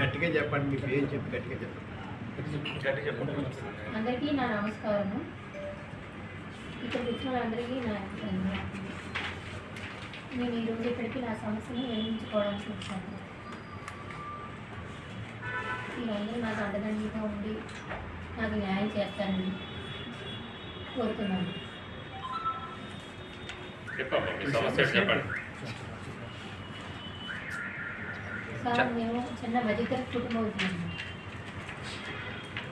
గట్టిగా చెప్పండి మీ పేరు చెప్పి గట్టిగా చెప్పండి. అందరికీ నా నమస్కారము. ఇక్కడికి వచ్చిన వాళ్ళందరికీ నా ధన్యవాదాలు. నేను ఈరోజు ఇక్కడికి నా సమస్యను వినియోగించుకోవడానికి వచ్చాను. మీరందరూ నాకు అండదండిగా ఉండి నాకు న్యాయం చేస్తారని కోరుతున్నాను. సమస్య చెప్పండి. సార్ మేము చిన్న మధ్యతరగతి కుటుంబం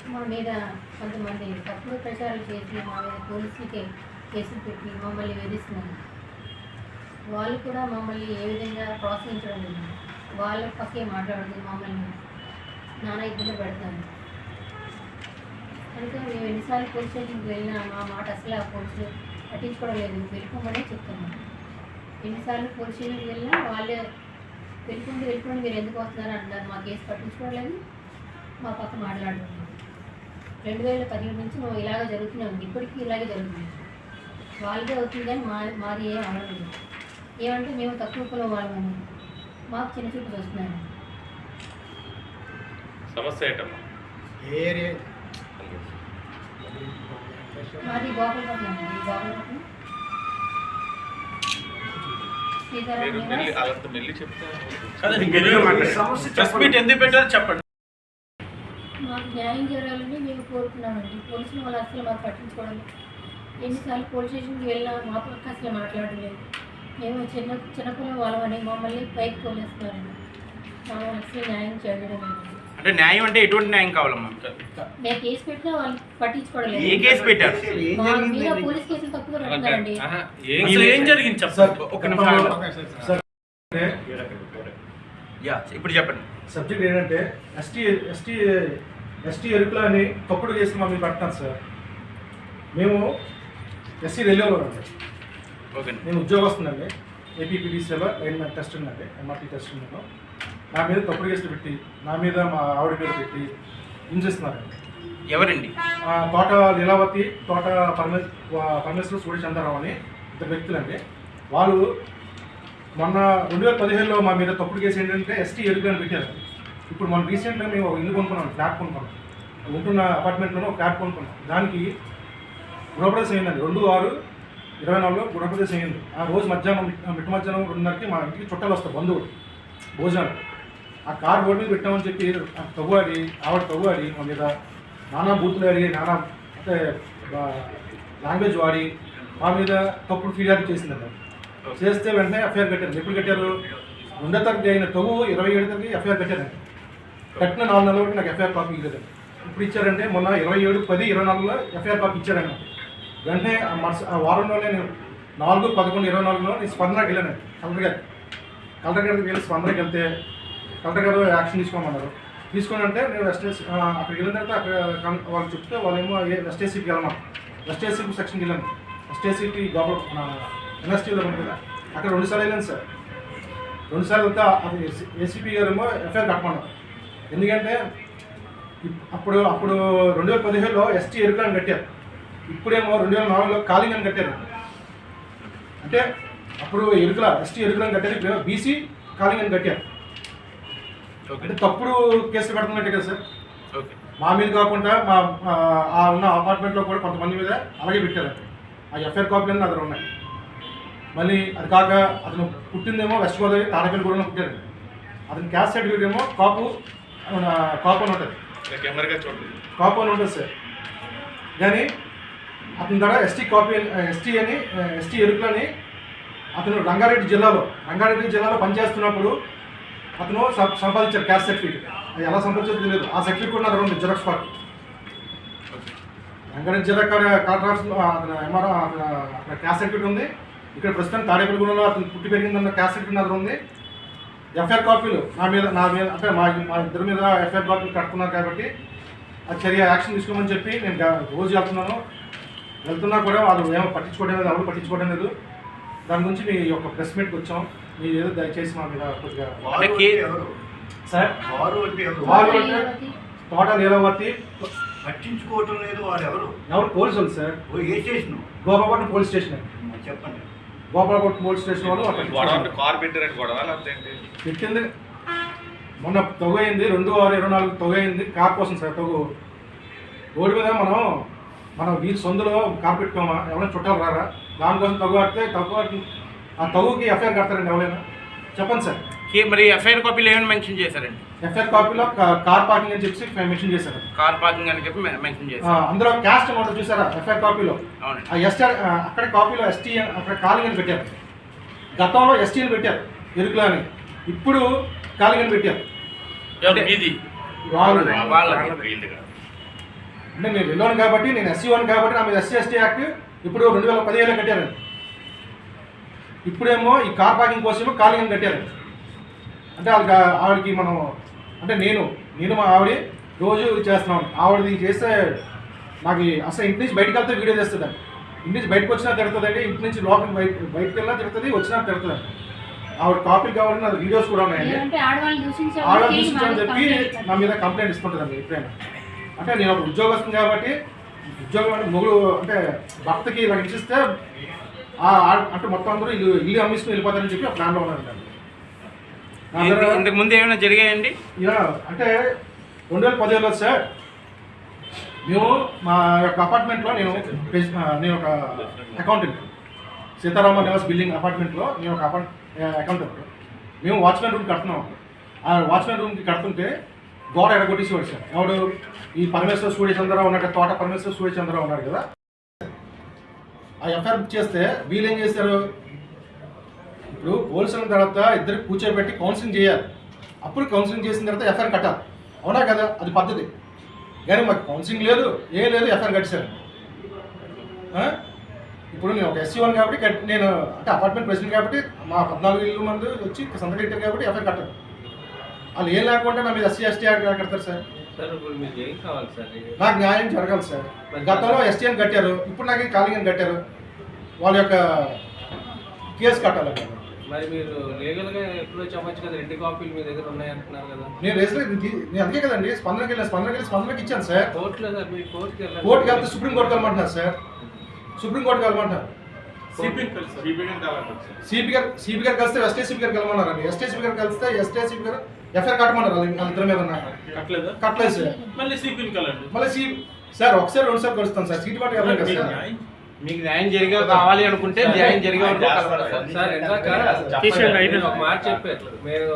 మా మీద కొంతమంది తప్పుడు ప్రచారాలు చేసి మా మీద పోలీసులకి కేసులు పెట్టి మమ్మల్ని వేధిస్తున్నారు. వాళ్ళు కూడా మమ్మల్ని ఏ విధంగా ప్రోత్సహించడం లేదు. వాళ్ళ పక్కే మాట్లాడుతూ మమ్మల్ని నానా ఇబ్బంది పెడతారు కనుక మేము ఎన్నిసార్లు పోలీస్ స్టేషన్కి వెళ్ళినా మా మాట అసలు ఆ పోలీసులు పట్టించుకోవడం లేదు. వెళ్ళిపోమనే చెప్తున్నాం. ఎన్నిసార్లు పోలీస్ స్టేషన్కి వెళ్ళినా వాళ్ళే వెళ్ళిపోండి వెళ్ళిపోండి మీరు ఎందుకు వస్తున్నారు అంటున్నారు. మా కేసు పట్టించుకోవట్లేదు. మా పక్క మాట్లాడుతున్నారు. రెండు వేల పదిహేడు నుంచి మేము ఇలాగ జరుగుతున్నాం ఇప్పటికీ ఇలాగే జరుగుతుంది. వాళ్ళదే అవుతుంది కానీ మా మాది ఏం అవ్వలేదు ఏమంటే మేము తక్కువ కులం వాళ్ళమని మాకు చిన్న చూపు వస్తున్నారు సమస్య ఏంటమ్మా? మాది గోపాలపట్నం అండి. గోపాలపట్నం సీతారాం మీరు మెల్లి నివాస్. అలంత మెల్లి చెప్తే అదే గట్టిగా మాట్లాడండి. సమస్య ప్రెస్ మీట్ ఎందుకు పెట్టారో చెప్పండి. మాకు న్యాయం జరగాలని మేము కోరుతున్నామండి పోలీసులు వాళ్ళు అసలు మాకు పట్టించుకోవడం లేదు. ఎన్నిసార్లు పోలీస్ స్టేషన్కి వెళ్ళినా మా పక్క అసలు మాట్లాడలేదు. మేము చిన్న చిన్నపిల్ల వాళ్ళమని మమ్మల్ని పైకి తోలేస్తున్నారండి. మమ్మల్ని అసలు న్యాయం చేయడం లేదు. అంటే న్యాయం అంటే ఎటువంటి న్యాయం కావాలమ్మా? మీకు? నేను కేసు పెట్టినా వాళ్ళు పట్టించుకోవడం ఏ కేసు పెట్టారు? ఏం మీద? పోలీస్ కేసులు అసలు జరిగింది? చెప్పండి. ఒక నిమిషం. సార్, యా ఇప్పుడు చెప్పండి. సబ్జెక్ట్ ఏంటంటే ఎస్టీ ఎస్టీ ఎస్టీ ఎరుకుల అని తప్పుడు కేసులు మా మీద పడుతున్నారు సార్. మేము ఎస్సీ రెల్యూలో అండి ఓకే. నేను ఉద్యోగస్తుందండి ఏపీపీడీసీలో లైన్ టెస్ట్ ఉందండి ఎంఆర్టీ టెస్ట్ ఉన్నాను నా మీద తప్పుడు కేసులు పెట్టి నా మీద మా ఆవిడ మీద పెట్టి హింసిస్తున్నారండి ఎవరండి? ఆ, తోట లీలావతి తోట పరమే పరమేశ్వర సూర్య చంద్రరావు అని ఇద్దరు వ్యక్తులండి. వాళ్ళు మొన్న రెండు వేల పదిహేనులో మా మీద తప్పుడు కేసు ఏంటంటే ఎస్టీ ఎరుగు అని పెట్టారు. ఇప్పుడు మనం రీసెంట్గా మేము ఒక ఇల్లు కొనుక్కున్నాం ఫ్లాట్ కొనుక్కున్నాం. ఉంటున్న అపార్ట్మెంట్లోనే ఒక ఫ్లాట్ కొనుక్కున్నాం. దానికి గృహప్రవేశం అయిందండి. రెండు ఆరు ఇరవై నాలుగులో గృహప్రవేశం అయింది. ఆ రోజు మధ్యాహ్నం మిట్ట మధ్యాహ్నం రెండున్నరకి మా ఇంటికి చుట్టాలు వస్తారు బంధువులు. భోజనాలు. ఆ కార్ రోడ్ మీద పెట్టామని చెప్పి ఆ తవ్వాడి ఆవిడ తవ్వాడి మా మీద నానా బూతులు అడిగి నానా అంటే లాంగ్వేజ్ వాడి మా మీద తప్పుడు ఫిర్యాదు చేసిందండి చేస్తే వెంటనే ఎఫ్ఐఆర్ కట్టారు. ఎప్పుడు కట్టారు? రెండో తరగతి అయిన తగు ఇరవై ఏడు తరగతి ఎఫ్ఐఆర్ కట్టారండి కట్టిన నాలుగు నెలల వరకు నాకు ఎఫ్ఐఆర్ కాపీ ఇవ్వలేదు. ఇప్పుడు ఇచ్చారంటే మొన్న ఇరవై ఏడు పది ఇరవై నాలుగులో ఎఫ్ఐఆర్ కాపీ ఇచ్చారండి వెంటనే ఆ మరుస ఆ వారంలోనే నేను నాలుగు పదకొండు ఇరవై నాలుగులో నేను స్పందనకి వెళ్ళాను. కలెక్టర్ గారు కలెక్టర్ గారికి వెళ్ళి స్పందనకి వెళ్తే కలెక్టర్ గారు యాక్షన్ తీసుకోమన్నారు. తీసుకుని అంటే నేను ఎస్టేస్ అక్కడికి వెళ్ళిన తర్వాత అక్కడ వాళ్ళు చెప్తే వాళ్ళేమో ఎస్టేసీకి వెళ్ళమన్నారు. ఎస్టేసీ సెక్షన్కి వెళ్ళాను. ఎస్టేసీకి గోపాల ఎన్ఎస్టీలో ఉంది కదా. అక్కడ రెండుసార్లు వెళ్ళాను సార్. రెండుసార్లు వెళ్తే అది ఏసీపీ గారు ఏమో ఎఫ్ఐఆర్ కట్టమన్నారు. ఎందుకంటే అప్పుడు అప్పుడు రెండు వేల పదిహేడులో ఎస్టీ ఎరుకని కట్టారు. ఇప్పుడేమో రెండు వేల నాలుగులో కాలింగ్ అని కట్టారు. అంటే అప్పుడు ఎరుకల ఎస్టీ ఎరుకలని కట్టారు. ఇప్పుడు బీసీ కాలింగ్ అని కట్టారు. అంటే తప్పుడు కేసులు పెడుతున్నట్టే కదా సార్. ఓకే. మా మీద కాకుండా మా ఆ, ఉన్న అపార్ట్మెంట్లో కూడా కొంతమంది మీద అలాగే పెట్టారు. ఆ ఎఫ్ఐఆర్ కాపీలు నా దగ్గర ఉన్నాయి. మళ్ళీ అది కాక అతను పుట్టిందేమో వెస్ట్ గోదావరి తాడపల్లిగూడలో పుట్టారు అతని క్యాస్ట్ సర్టిఫికేట్ ఏమో కాపు కాపు అని ఉంటుంది. కాపు అని ఉంటుంది సార్. కానీ అతని దగ్గర ఎస్టీ కాపీ ఎస్టీ అని ఎస్టీ ఎరుకులని అతను రంగారెడ్డి జిల్లాలో రంగారెడ్డి జిల్లాలో పనిచేస్తున్నప్పుడు అతను సం- సంపాదించారు క్యాస్ట్ సర్టిఫికేట్ అది ఎలా సంపాదించారు తెలియదు. ఆ సర్టిఫికేట్ కూడా నా దగ్గర జిరాక్స్ పార్టీ వెంకటేష్ జిల్లా కాంట్రాక్ట్స్ అతను ఎంఆర్ అక్కడ అక్కడ క్యాస్ట్ సర్టిఫికేట్ ఉంది. ఇక్కడ ప్రస్తుతం తాడేపల్లిగూడలో అతను పుట్టి పెరిగిందన్న క్యాస్ట్ సర్టిఫికేట్ నా దగ్గర ఉంది ఎఫ్ఐఆర్ కాపీలు నా మీద నా మీద అంటే మా మా ఇద్దరి మీద ఎఫ్ఐఆర్ కాపీలు కట్టుకున్నారు కాబట్టి ఆ చర్య యాక్షన్ తీసుకోమని చెప్పి నేను రోజు వెళ్తున్నాను. వెళ్తున్నా కూడా వాళ్ళు ఏమో పట్టించుకోవడం లేదు ఎవరు పట్టించుకోవడం లేదు. దాని గురించి మీ యొక్క ప్రెస్ మీట్కి వచ్చాం. మీరు ఏదో దయచేసి మా మీద కొద్దిగా వారు అంటే అంటే ఎవరు? సార్? వారు అంటే ఎవరు? వారు- లీలావతి, తోట నీలవతి పట్టించుకోవటం లేదు వాడు ఎవరు? ఎవరు? పోలీసులు సార్. ఓ ఏ స్టేషన్? Gopalapatnam police station. చెప్పండి. గోపాలపట్నం పోలీస్ స్టేషన్ వాళ్ళు అంటే కార్ పెట్టారని గొడవ పెట్టింది. మొన్న తగు అయింది రెండు ఆరు ఇరవై నాలుగు తగు అయింది కార్ కోసం సార్ తగు. రోడ్డు మీద మనం మనం వీధి సొందులో కార్ పెట్టుకోమా ఎవరైనా చుట్టాలు రారా? దానికోసం తగు కడితే తగు ఆ తగుకి ఎఫ్ఐఆర్ కడతారండి ఎవరైనా? చెప్పండి సార్. కే- మరి ఎఫ్ఐఆర్ కాపీలో ఏమైనా మెన్షన్ చేశారండి? ఎఫ్ఐఆర్ కాపీలో కా- కార్ పార్కింగ్ అని చెప్పి మెన్షన్ చేశారు. కార్ పార్కింగ్ అని చెప్పి మె- మెన్షన్ ఆ, చేశారు. అందులో క్యాస్ట్ అమౌంట్ చూసారా? ఎఫ్ఐఆర్ కాపీలో. అవునండి. ఆ ఎస్టీ అక్కడ కాపీలో ఎస్టీ అక్కడ కాలింగ్ అని పెట్టారు. గతంలో ఎస్టీని పెట్టారు ఎరుకులో అని. ఇప్పుడు కాలింగ్ అని పెట్టారు. ఎవరు? ఇది వాళ్ళు. వాళ్ళకి. అంటే నేను వెళ్ళాను కాబట్టి నేను ఎస్సీ వన్ కాబట్టి నా మీద ఎస్సీ ఎస్టీ యాక్ట్ ఇప్పుడు రెండు వేల పదిహేనులో కట్టారండి. ఇప్పుడేమో ఈ కార్ పార్కింగ్ కోసమేమో కాలింగ్ అని కట్టారండి అంటే వాళ్ళకి ఆవిడకి మనం అంటే నేను నేను మా ఆవిడ రోజు చేస్తున్నాను ఆవిడది చేస్తే నాకు అసలు ఇంటి నుంచి బయటకు వెళ్తే వీడియో తెస్తుందండి ఇంటి నుంచి బయటకు వచ్చినా తిడుతుందండి ఇంటి నుంచి లోపలికి బయట బయటకు వెళ్ళినా తిడుతుంది వచ్చినా తిడుతుందండి ఆవిడ కాపీలు కావాలని నాకు వీడియోస్ కూడా ఉన్నాయండి. లేదంటే ఆడవాళ్ళని దూషించే ఆవిడ వాళ్ళకి చూసిందని వాళ్ళకి చెప్పి. నా మీద కంప్లైంట్ ఇస్తుంటుందండి ఎప్పుడైనా. అంటే నేను ఒక ఉద్యోగస్తుని కాబట్టి ఉద్యోగం అంటే మొగుడు అంటే భర్తకి ఇలా ఇచ్చిస్తే అంటే మొత్తం అందరూ ఇల్లు ఇల్లు అమ్మిస్తుని వెళ్ళిపోతారని చెప్పి ఒక ప్లాన్లో ఇంత- ఇంతకు ముందు ఏమైనా జరిగాయండి? యా, అంటే రెండు వేల పదిహేనులో సార్ మేము మా యొక్క అపార్ట్మెంట్లో నేను ఆ, నేను ఒక అకౌంటెంట్. సీతారామ నివాస్ బిల్డింగ్ అపార్ట్మెంట్లో నేను ఒక అపార్ట్ అకౌంటెంట్. మేము వాచ్మెన్ రూమ్ కడుతున్నాం. ఆ వాచ్మెన్ రూమ్కి కడుతుంటే గోడ ఎడగొట్టేసేవాడు సార్. ఎవడు? ఈ పరమేశ్వర సూర్య చంద్రరావు ఉన్నాడు తోట పరమేశ్వర సూర్య చంద్రరావు ఉన్నాడు కదా. ఆ ఎఫ్ఐఆర్ బుక్ చేస్తే వీళ్ళు ఏం చేశారు? ఇప్పుడు పోల్చిన తర్వాత ఇద్దరు కూర్చోబెట్టి కౌన్సిలింగ్ చేయాలి. అప్పుడు కౌన్సిలింగ్ చేసిన తర్వాత ఎఫ్ఐఆర్ కట్టాలి. అవునా కదా? అది పద్ధతి. కానీ మాకు కౌన్సిలింగ్ లేదు ఏ లేదు ఎఫ్ఐఆర్ కట్టేశారు. ఇప్పుడు నేను ఒక ఎస్సీ వన్ కాబట్టి నేను అంటే అపార్ట్మెంట్ ప్రెసిడెంట్ కాబట్టి మా పద్నాలుగు ఇల్లు మంది వచ్చి సంతకం కాబట్టి ఎఫ్ఐఆర్ కట్టారు. వాళ్ళు ఏం లేకుండా నా మీద ఎస్సీ ఎస్టీ కడతారు సార్. సార్ ఇప్పుడు మీకు ఏం కావాలి సార్? నాకు న్యాయం జరగాలి సార్. గతంలో ఎస్టీ అని కట్టారు ఇప్పుడు నాకు కాలింగ్ కట్టారు. వాళ్ళ యొక్క కేసు కట్టాలండి మరి మీరు లీగల్గా ఎప్పుడో చెప్పచ్చు కదా రెండు కాపీలు మీ దగ్గర ఉన్నాయి అంటున్నారు కదా. నేను రేసులో నేను అందుకే కదండి స్పందనకి వెళ్ళాను స్పందనకి వెళ్ళి స్పందనకి ఇచ్చాను సార్. కోర్టులో సార్ మీరు కోర్టుకి వెళ్తే సుప్రీం కోర్టుకి వెళ్ళమంటున్నారు సార్. సుప్రీం కోర్టుకి. సిపి గారు సిపి గారు కలిస్తే ఎస్టీ సిపి గారికి వెళ్ళమన్నారండి ఎస్టీ సిపి గారు కలిస్తే ఎస్టీ సిపి గారు ఎఫ్ఐఆర్ కట్టమన్నారు వాళ్ళ ఇద్దరి మీద ఉన్నారు కట్టలేదా? కట్టలేదు సార్. మళ్ళీ కలండి మళ్ళీ సి సార్ ఒకసారి రెండు సార్లు కలుస్తాను సార్. సీట్ పాటు వెళ్ళాలి కదా సార్ మీకు న్యాయం జరిగే కావాలి అనుకుంటే న్యాయం జరిగే వరకు కలవాలి సార్. సార్ ఇందాక ఒక మాట చెప్పారు. మీరు